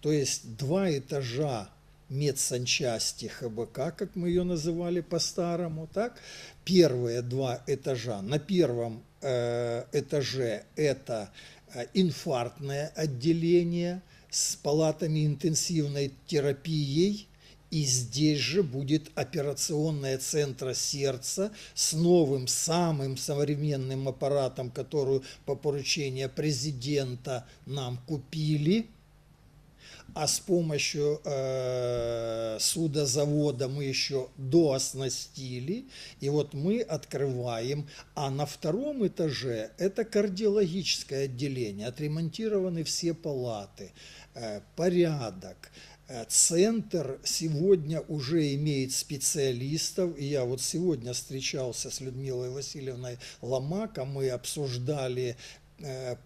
То есть два этажа медсанчасти ХБК, как мы ее называли по-старому, так? Первые два этажа. На первом э, этаже это э, инфарктное отделение с палатами интенсивной терапией, и здесь же будет операционная центра сердца с новым, самым современным аппаратом, которую по поручению президента нам купили – а с помощью э, судозавода мы еще дооснастили, и вот мы открываем, а на втором этаже это кардиологическое отделение, отремонтированы все палаты, э, порядок, э, Центр сегодня уже имеет специалистов, и я вот сегодня встречался с Людмилой Васильевной Ломако, мы обсуждали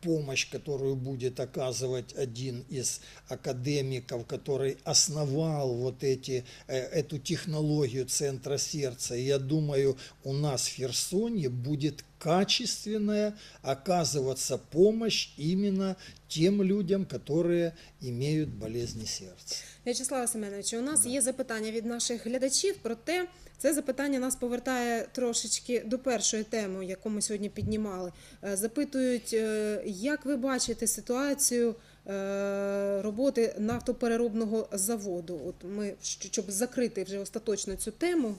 помощь, которую будет оказывать один из академиков, который основал вот эти, э, эту технологию центра сердца. И я думаю, у нас в Херсоне будет качественная оказываться помощь именно тем людям, которые имеют болезни сердца. В'ячеслава Семеновичу, у нас є запитання від наших глядачів, проте це запитання нас повертає трошечки до першої теми, яку ми сьогодні піднімали. Е, Запитують, е, як ви бачите ситуацію е, роботи нафтопереробного заводу? От ми, щоб закрити вже остаточно цю тему,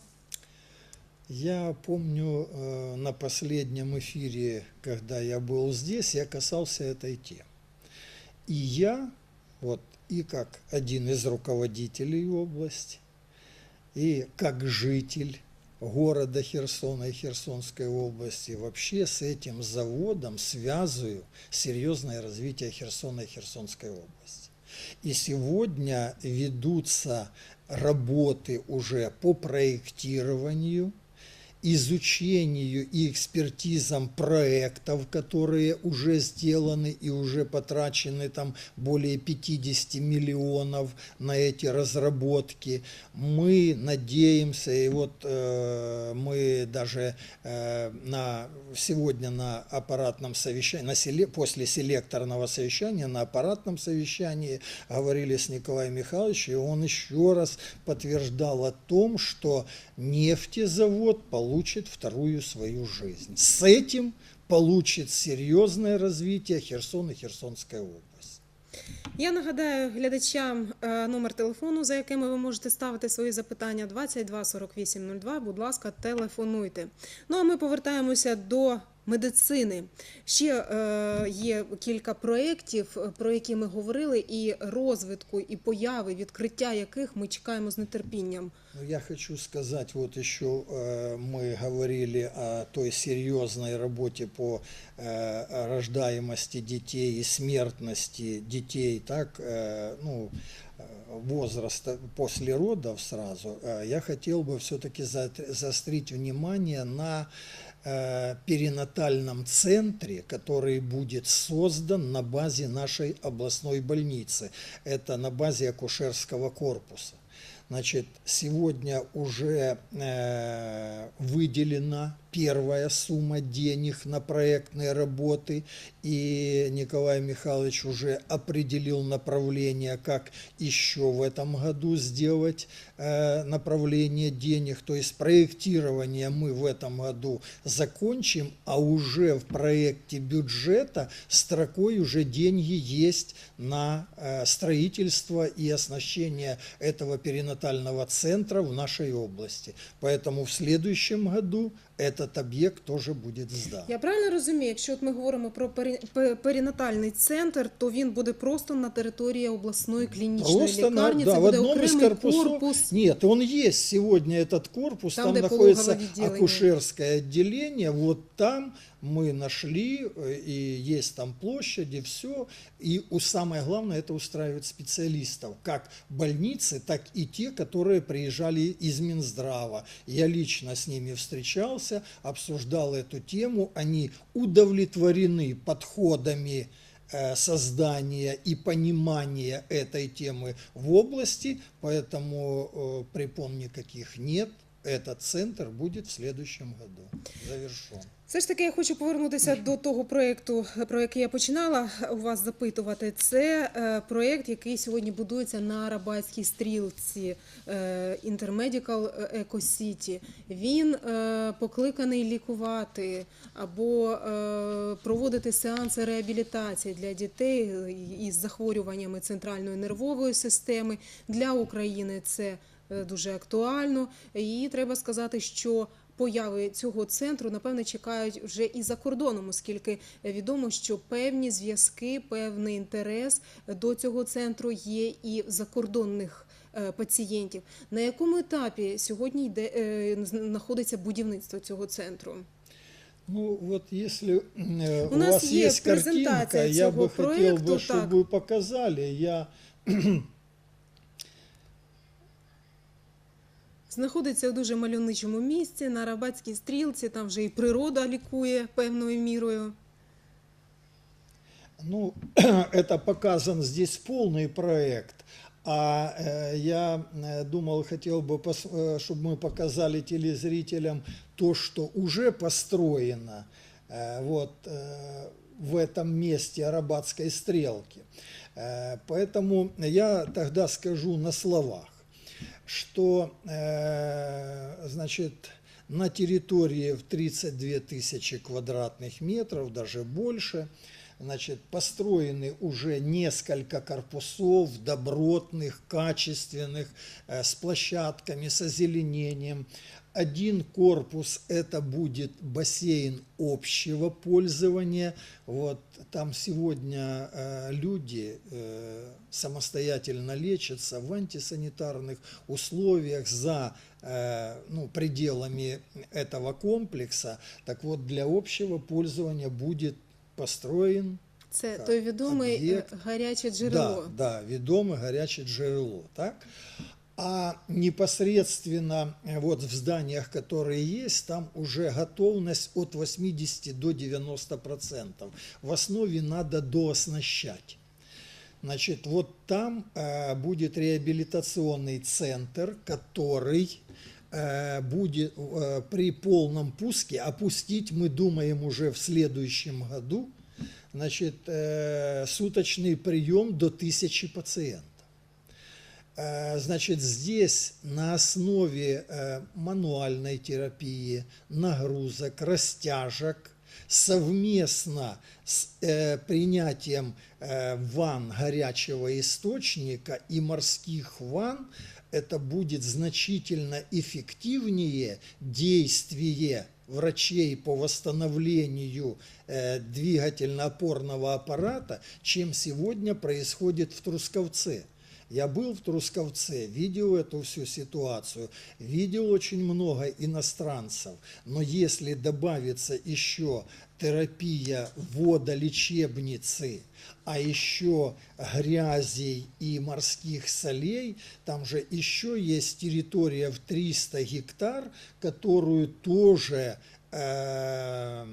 Я помню э, на последнем эфире, когда я был здесь, я касался этой темы. И я, вот, и как один из руководителей области, и как житель города Херсона и Херсонской области, вообще с этим заводом связываю серьезное развитие Херсона и Херсонской области. И сегодня ведутся работы уже по проектированию – изучению и экспертизам проектов, которые уже сделаны и уже потрачены там более 50 миллионов на эти разработки. Мы надеемся, и вот э, мы даже э, на, сегодня на аппаратном совещании, на селе, после селекторного совещания, на аппаратном совещании говорили с Николаем Михайловичем, и он еще раз подтверждал о том, что нефтезавод получит получит вторую свою жизнь. С этим получит серьезное развитие Херсон и Херсонская область. Я нагадаю глядачам е, номер телефону, за якими ви можете ставити свої запитання 22 48 02. Будь ласка, телефонуйте. Ну а ми повертаємося до медицини. Ще е, є кілька проєктів, е, про які ми говорили, і розвитку, і появи, відкриття яких ми чекаємо з нетерпінням. Ну, я хочу сказать, вот еще э, мы говорили о той серьезной работе по э, рождаемости детей и смертности детей, так, э, ну, э, возраста после родов сразу. Э, Я хотел бы все-таки заострить внимание на э, перинатальном центре, который будет создан на базе нашей областной больницы. Это на базе акушерского корпуса. Значит, сегодня уже э, выделена первая сумма денег на проектные работы, и Николай Михайлович уже определил направление, как еще в этом году сделать э, направление денег. То есть проектирование мы в этом году закончим, а уже в проекте бюджета строкой уже деньги есть на э, строительство и оснащение этого перинатального центра в нашей области. Поэтому в следующем году этот об'єкт теж буде здан. Я правильно розумію, якщо от ми говоримо про пері- пе- перинатальний центр, то він буде просто на території обласної клінічної Просто на, лікарні. да, Це в буде одном из окремий корпусов. корпус. Нет, он есть сегодня этот корпус, Там, там, где находится пологовое отделение. акушерское отделение. Вот там мы нашли, э, и есть там площади, все. И у, самое главное, это устраивает специалистов, как больницы, так и те, которые приезжали из Минздрава. Я лично с ними встречался, обсуждал эту тему. Они удовлетворены подходами э, создания и понимания этой темы в области, поэтому э, препон никаких нет. Этот центр будет в следующем году завершен. Все ж таки я хочу повернутися до того проєкту, про який я починала у вас запитувати. Це е, проєкт, який сьогодні будується на Рабатській стрілці е, Intermedical Eco City. Він е, покликаний лікувати або проводити сеанси реабілітації для дітей із захворюваннями центральної нервової системи. Для України це дуже актуально. І треба сказати, що появи цього центру напевне чекають вже і за кордоном, оскільки відомо, що певні зв'язки, певний інтерес до цього центру є і в закордонних е, пацієнтів. На якому етапі сьогодні йде е, знаходиться будівництво цього центру? Ну вот если э, У у, нас вас є есть картинка, презентація я цього бы хотел проекту, бы, чтобы так. вы показали. Я Знаходиться в дуже мальовничому місці на Рабатській стрілці. Там вже і природа лікує певною мірою. Ну, это показан здесь полный проект. А э, я э, думал, хотел бы, пос- э, чтобы мы показали телезрителям то, что уже построено э, вот, э, в этом месте Арабатской стрелки. Э, Поэтому я тогда скажу на словах, что э, значит, на территории в 32 тысячи квадратных метров, даже больше, значит, построены уже несколько корпусов добротных, качественных, э, с площадками, с озеленением. Один корпус это будет бассейн общего пользования. Вот там сегодня э, люди э, самостоятельно лечатся в антисанитарных условиях за э, ну, пределами этого комплекса. Так вот, для общего пользования будет построен Це Так, той відомий е, об'єкт. гаряче джерело. Да, да, відоме гаряче джерело, так? А непосредственно э, вот в зданиях, которые есть, там уже готовность от 80 до 90 процентов. В основе надо дооснащать. Значит, вот там э, будет реабилитационный центр, который э, будет э, при полном пуске, опустить мы думаем уже в следующем году, значит, э, суточный прием до тысячи пациентов. Э, Значит, здесь на основе э, мануальной терапии, нагрузок, растяжек, совместно с э, принятием ванн горячего источника и морских ванн, это будет значительно эффективнее действие врачей по восстановлению двигательно-опорного аппарата, чем сегодня происходит в Трусковце. Я был в Трусковце, видел эту всю ситуацию, видел очень много иностранцев, но если добавится еще терапия водолечебницы, а еще грязей и морских солей, там же еще есть территория в 300 гектар, которую тоже э,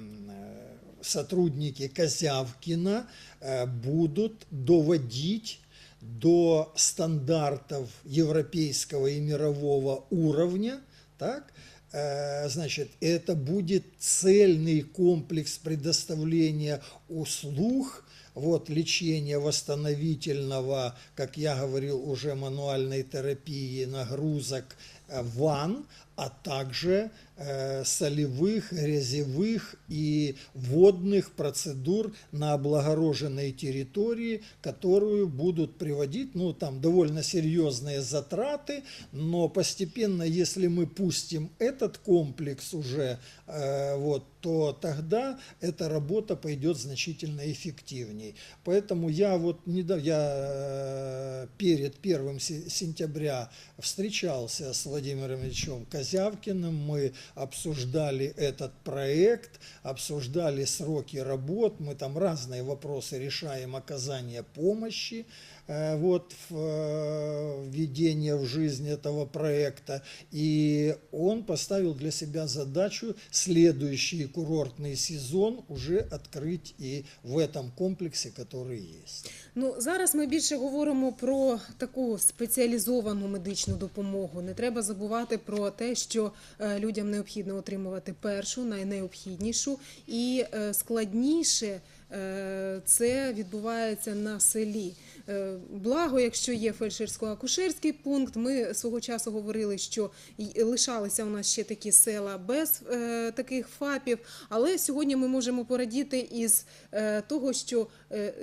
сотрудники Козявкина э, будут доводить до стандартов европейского и мирового уровня, так, Э, значит, это будет цельный комплекс предоставления услуг, вот, лечения восстановительного, как я говорил, уже мануальной терапии, нагрузок, э, ванн, а также э, солевых, грязевых и водных процедур на облагороженной территории, которую будут приводить, ну, там довольно серьезные затраты, но постепенно, если мы пустим этот комплекс уже, э, вот, то тогда эта работа пойдет значительно эффективней. Поэтому я вот недавно, я э, перед 1 се- сентября встречался с Владимиром Ильичем Козявкиным, мы обсуждали этот проект, обсуждали сроки работ, мы там разные вопросы решаем. Оказания помощи, вот в э, введение в жизнь этого проекта. И он поставил для себя задачу следующий курортный сезон уже открыть и в этом комплексе, который есть. Ну зараз ми більше говоримо про таку спеціалізовану медичну допомогу. Не треба забувати про те, що е, людям необхідно отримувати першу, найнеобхіднішу і е, складніше. е, Це відбувається на селі. Е, Благо, якщо є фельдшерсько-акушерський пункт, ми свого часу говорили, що лишалися у нас ще такі села без е, таких ФАПів. Але сьогодні ми можемо порадіти із е, того, що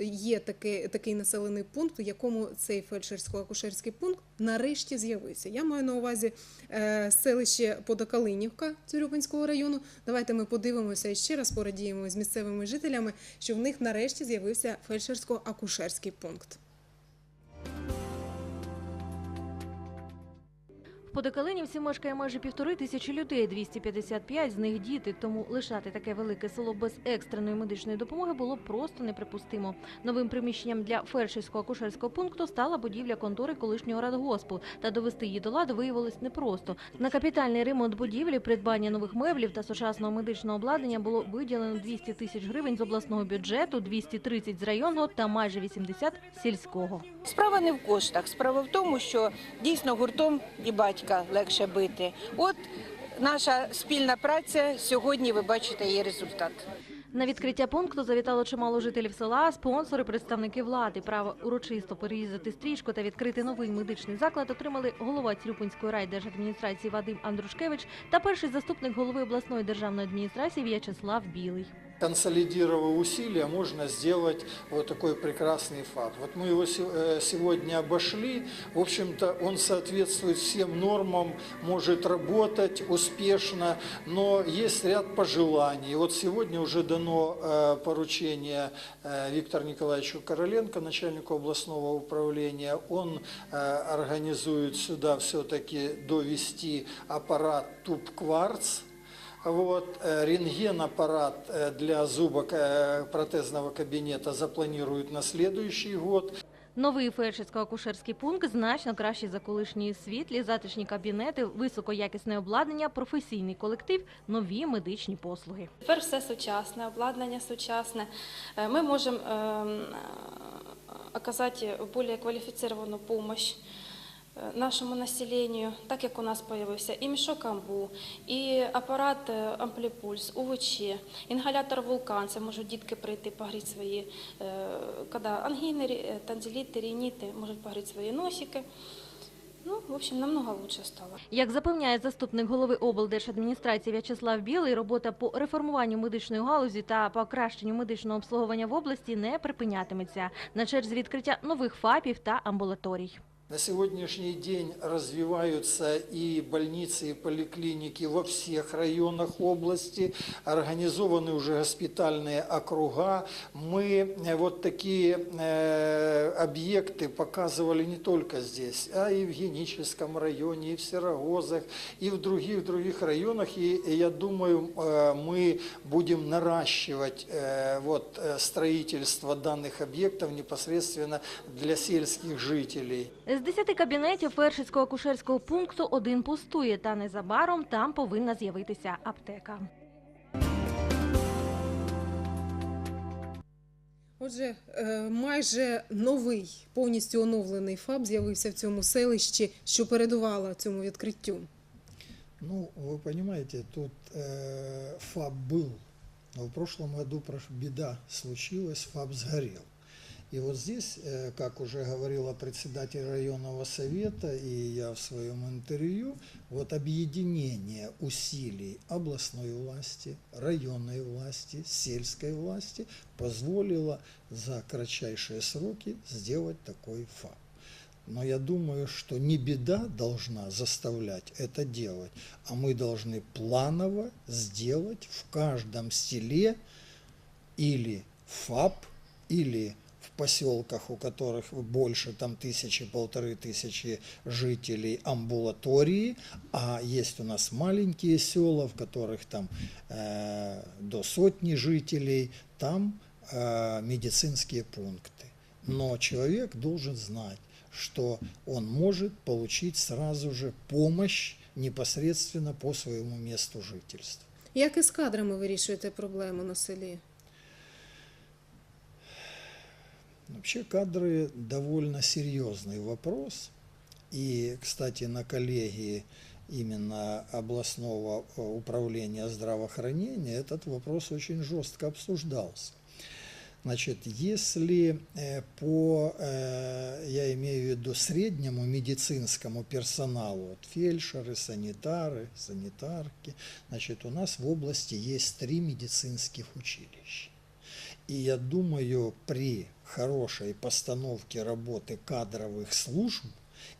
є таке, такий населений пункт, у якому цей фельдшерсько-акушерський пункт нарешті з'явився. Я маю на увазі селище Подокалинівка Цюрюпинського району. Давайте ми подивимося і ще раз порадіємо з місцевими жителями, що в них нарешті з'явився фельдшерсько-акушерський пункт. В Подокалинівці мешкає майже півтори тисячі людей, 255 з них діти. Тому лишати таке велике село без екстреної медичної допомоги було просто неприпустимо. Новим приміщенням для фельдшерського акушерського пункту стала будівля контори колишнього радгоспу. Та довести її до ладу виявилось непросто. На капітальний ремонт будівлі, придбання нових меблів та сучасного медичного обладнання було виділено 200 тисяч гривень з обласного бюджету, 230 з районного та майже 80 сільського. Справа не в коштах. Справа в тому, що дійсно гуртом і батька легше бити. От наша спільна праця сьогодні. Ви бачите її результат. На відкриття пункту завітало чимало жителів села, спонсори, представники влади. Право урочисто переїздити стрічку та відкрити новий медичний заклад отримали голова Цюрюпинської райдержадміністрації Вадим Андрушкевич та перший заступник голови обласної державної адміністрації В'ячеслав Білий. Консолидировав усилия, можно сделать вот такой прекрасный фаб. Вот мы его э, сегодня обошли. В общем-то, он соответствует всем нормам, может работать успешно, но есть ряд пожеланий. Вот сегодня уже дано э, поручение э, Виктору Николаевичу Короленко, начальнику областного управления. Он организует сюда все-таки довести аппарат туб-кварц, вот, э, рентген-аппарат э, для зубок э, протезного кабинета запланируют на следующий год. Новий фельдшерсько-акушерський пункт значно кращий за колишні світлі, затишні кабінети, високоякісне обладнання, професійний колектив, нові медичні послуги. Тепер все сучасне, обладнання сучасне. Е, Ми можемо ем, е, оказати більш кваліфіціровану допомогу нашому населению, так як у нас появився і мішок амбу, і апарат е, ампліпульс, УВЧ, інгалятор вулкан, це можуть дітки прийти погріти свої, е, коли ангіни, рі- танзеліти, рініти, можуть погріти свої носики. Ну, в общем, намного лучше стало. Як запевняє заступник голови облдержадміністрації В'ячеслав Білий, робота по реформуванню медичної галузі та покращенню медичного обслуговування в області не припинятиметься. На черзі відкриття нових ФАПів та амбулаторій. На сегодняшний день развиваются и больницы, и поликлиники во всех районах области, организованы уже госпитальные округа. Мы э, вот такие э, объекты показывали не только здесь, а и в Геническом районе, и в Серогозах, и в других-других районах. И я думаю, э, мы будем наращивать строительство данных объектов непосредственно для сельских жителей. З 10 кабінетів фельдшерського акушерського пункту один пустує, та незабаром там повинна з'явитися аптека. Отже, е, майже новий, повністю оновлений ФАП з'явився в цьому селищі, що передувало цьому відкриттю. Ну, вы понимаете, тут э, ФАБ был, но в прошлом году прош- беда случилась, ФАБ сгорел. И вот здесь, э, как уже говорила председатель районного совета, и я в своем интервью, вот объединение усилий областной власти, районной власти, сельской власти позволило за кратчайшие сроки сделать такой ФАБ. Но я думаю, что не беда должна заставлять это делать, а мы должны планово сделать в каждом селе или ФАП, или поселках, у которых больше там тысячи, полторы тысячи жителей, амбулатории, а есть у нас маленькие села, в которых там э, до сотни жителей, там э, медицинские пункты. Но человек должен знать, что он может получить сразу же помощь непосредственно по своему месту жительства. Як із кадрами вирішуєте проблему на селі? Вообще кадры довольно серьезный вопрос. И, кстати, на коллегии именно областного э, управления здравоохранения этот вопрос очень жестко обсуждался. Значит, если э, по, э, я имею в виду среднему медицинскому персоналу, вот фельдшеры, санитары, санитарки, значит, у нас в области есть три медицинских училища. И я думаю, при хорошей постановке работы кадровых служб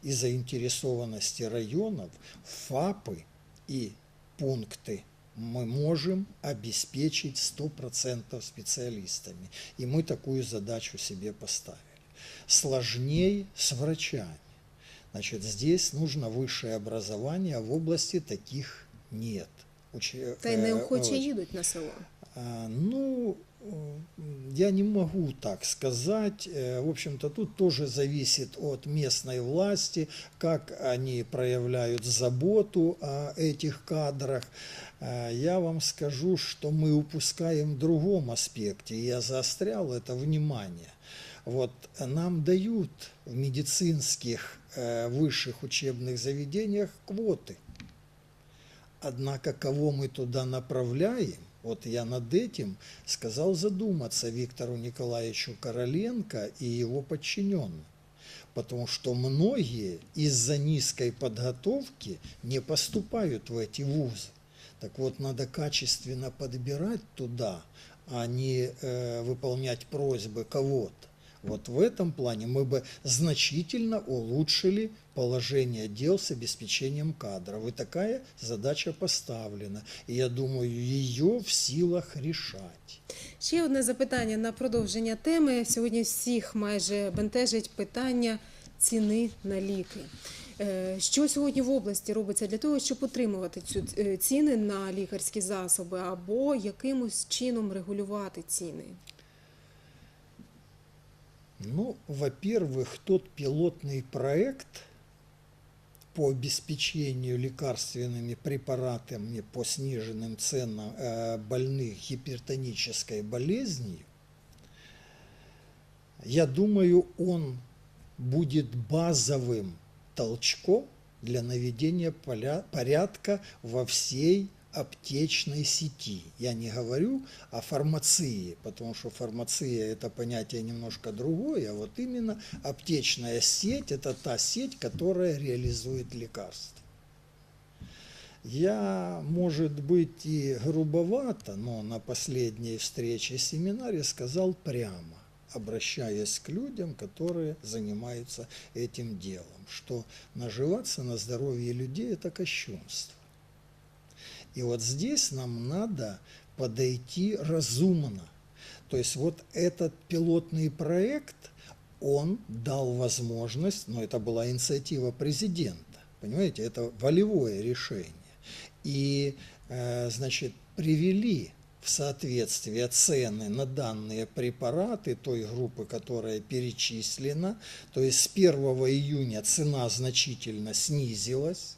и заинтересованности районов, ФАПы и пункты мы можем обеспечить 100% специалистами. И мы такую задачу себе поставили. Сложней с врачами. Значит, здесь нужно высшее образование, а в области таких нет. Учи- Та й э, неохоче очень- їдуть на село. а, Ну, я не могу так сказать. Э, В общем-то, тут тоже зависит от местной власти, как они проявляют заботу о этих кадрах. А, Я вам скажу, что мы упускаем в другом аспекте. Я заострял это внимание. Вот нам дают в медицинских э, высших учебных заведениях квоты. Однако, кого мы туда направляем, вот я над этим сказал задуматься Виктору Николаевичу Короленко и его подчиненным. Потому что многие из-за низкой подготовки не поступают в эти вузы. Так вот, надо качественно подбирать туда, а не э, выполнять просьбы кого-то. Вот в этом плане мы бы значительно улучшили положение дел с обеспечением кадров. И такая задача поставлена. И я думаю, ее в силах решать. Ще одне запитання на продовження теми. Сьогодні всіх майже бентежить питання ціни на ліки. Е, Що сьогодні в області робиться для того, щоб утримувати цю е, ціни на лікарські засоби або якимось чином регулювати ціни? Ну, во-первых, тот пилотный проект по обеспечению лекарственными препаратами по сниженным ценам э, больных гипертонической болезнью, я думаю, он будет базовым толчком для наведения порядка во всей аптечной сети. Я не говорю о фармации, потому что фармация это понятие немножко другое, а вот именно аптечная сеть это та сеть, которая реализует лекарства. Я, может быть, и грубовато, но на последней встрече семинаре сказал прямо, обращаясь к людям, которые занимаются этим делом, что наживаться на здоровье людей – это кощунство. И вот здесь нам надо подойти разумно. То есть вот этот пилотный проект, он дал возможность, но это была инициатива президента, понимаете, это волевое решение. И, э, значит, привели в соответствие цены на данные препараты той группы, которая перечислена. То есть с 1 июня цена значительно снизилась.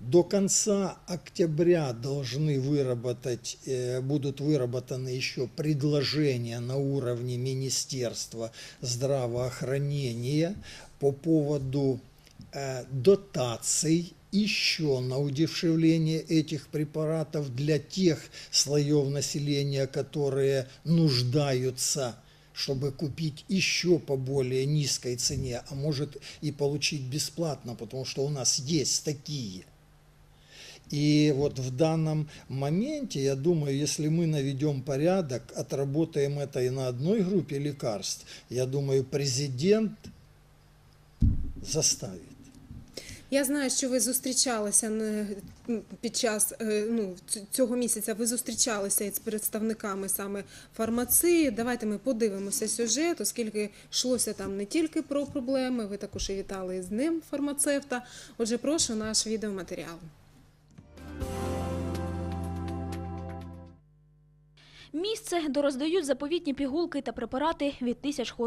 До конца октября должны выработать, э, будут выработаны еще предложения на уровне Министерства здравоохранения по поводу э, дотаций еще на удешевление этих препаратов для тех слоев населения, которые нуждаются чтобы купить еще по более низкой цене, а может и получить бесплатно, потому что у нас есть такие. И вот в данном моменте, я думаю, если мы наведем порядок, отработаем это и на одной группе лекарств, я думаю, президент заставит. Я знаю, що ви зустрічалися під час е, ну, цього місяця. Ви зустрічалися із представниками саме фармації. Давайте ми подивимося сюжет, оскільки йшлося там не тільки про проблеми, ви також і вітали з ним фармацевта. Отже, прошу наш відеоматеріал. Місце, де роздають заповітні пігулки та препарати від тисяч хвороб.